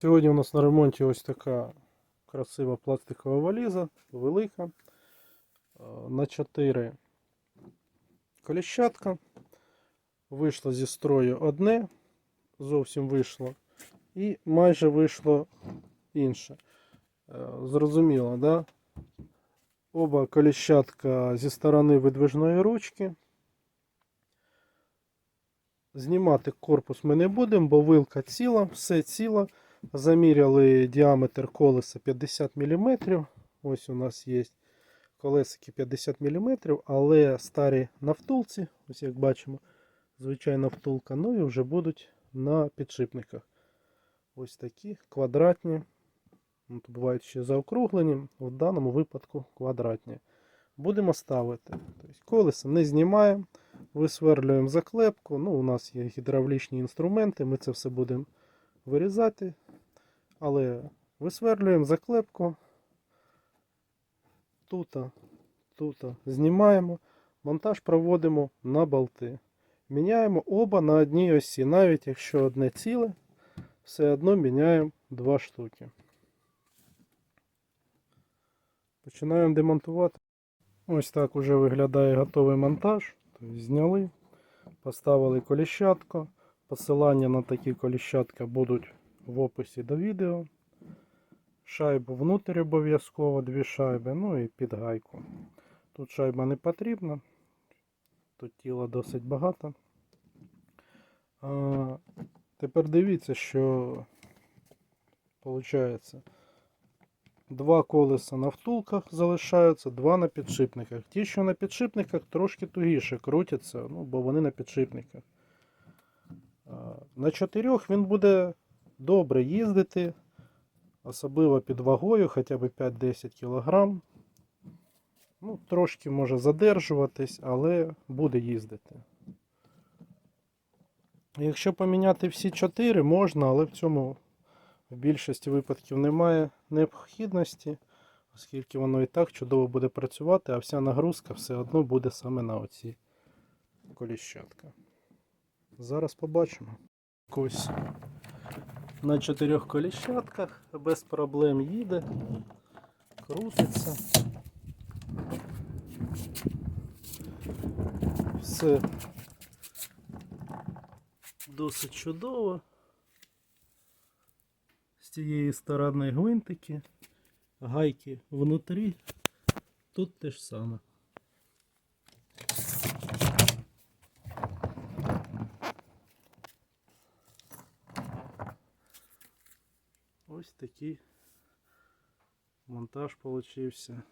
Сьогодні у нас на ремонті ось така красива пластикова валіза, велика. е, На 4 коліщатка. Вийшло зі строю одне, зовсім вийшло. І майже вийшло інше. Е, Зрозуміло, да? Оба коліщатка зі сторони видвижної ручки. Знімати корпус ми не будемо, бо вилка ціла, все ціло. Заміряли діаметр колеса 50 мм. Ось у нас є колесики 50 мм, але старі на втулці, ось як бачимо, звичайна втулка, ну і вже будуть на підшипниках. Ось такі квадратні. Ну, Тут бувають ще заокруглені, в даному випадку квадратні. Будемо ставити. Тобто колесо не знімаємо, висверлюємо заклепку. Ну, у нас є гідравлічні інструменти, ми це все будемо вирізати. Але висверлюємо заклепку. Тут, тут знімаємо. Монтаж проводимо на болти. Міняємо оба на одній осі. Навіть якщо одне ціле, все одно міняємо два штуки. Починаємо демонтувати. Ось так уже виглядає готовий монтаж. Тобто зняли, поставили коліщатку. Посилання на такі коліщатка будуть в описі до відео. Шайбу внутрі обов'язково, дві шайби, ну і під гайку. Тут шайба не потрібна, тут тіла досить багато. А, тепер дивіться, що виходить. Два колеса на втулках залишаються, два на підшипниках. Ті, що на підшипниках, трошки тугіше крутяться, ну, бо вони на підшипниках. На чотирьох він буде добре їздити, особливо під вагою, хоча б 5-10 кг. Ну, трошки може задержуватись, але буде їздити. Якщо поміняти всі 4, можна, але в цьому в більшості випадків немає необхідності, оскільки воно і так чудово буде працювати, а вся нагрузка все одно буде саме на оці коліщатка. Зараз побачимо. Ось на чотирьох коліщатках без проблем їде, крутиться. Все досить чудово. З цієї сторони гвинтики, гайки внутрі. Тут те ж саме. Ось такий монтаж получився.